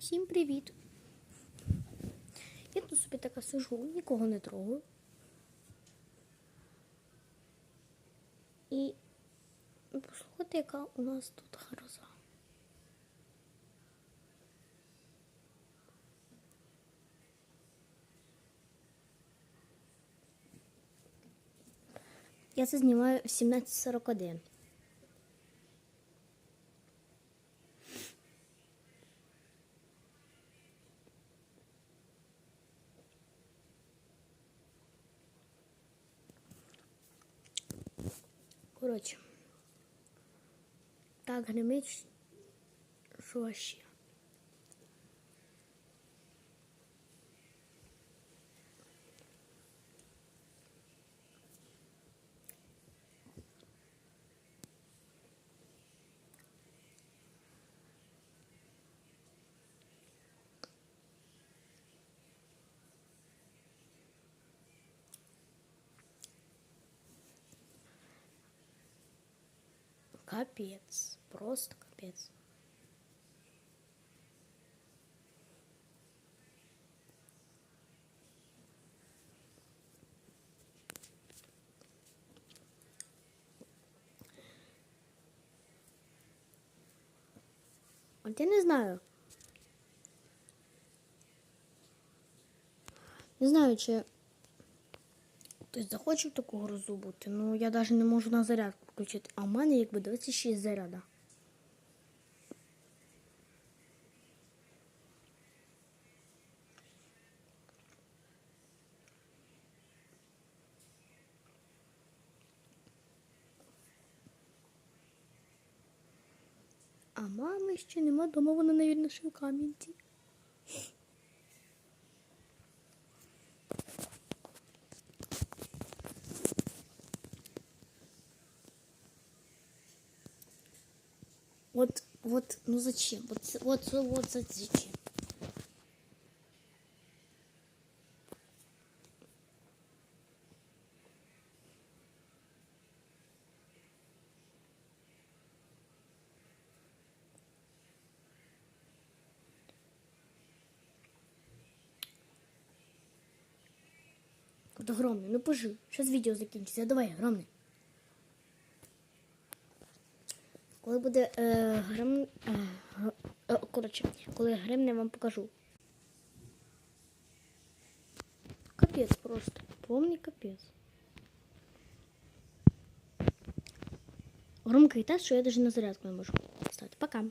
Всім привіт! Я тут собі така сижу, нікого не трогаю. І послухайте, яка у нас тут гроза. Я це знімаю в 17.41. Коротше. Так гримить, що ще. Капец. Просто капец. От я не знаю. Не знаю, чи хтось захоче в таку грозу бути. Ну, я навіть не можу на зарядку включити. А в мене якби 26 заряда. А мами ще нема дома, вона, навірно, ще в Кам'янці. Вот, вот, ну зачем? Вот, вот, вот зачем? От огромний, ну пожив. Щас відео закінчиться. Давай, огромний. Коли буде е, грим. Е, е, коротше, коли гримне, вам покажу. Капець просто. Повний капець. Громкий те, що я навіть на зарядку не можу стати. Пока.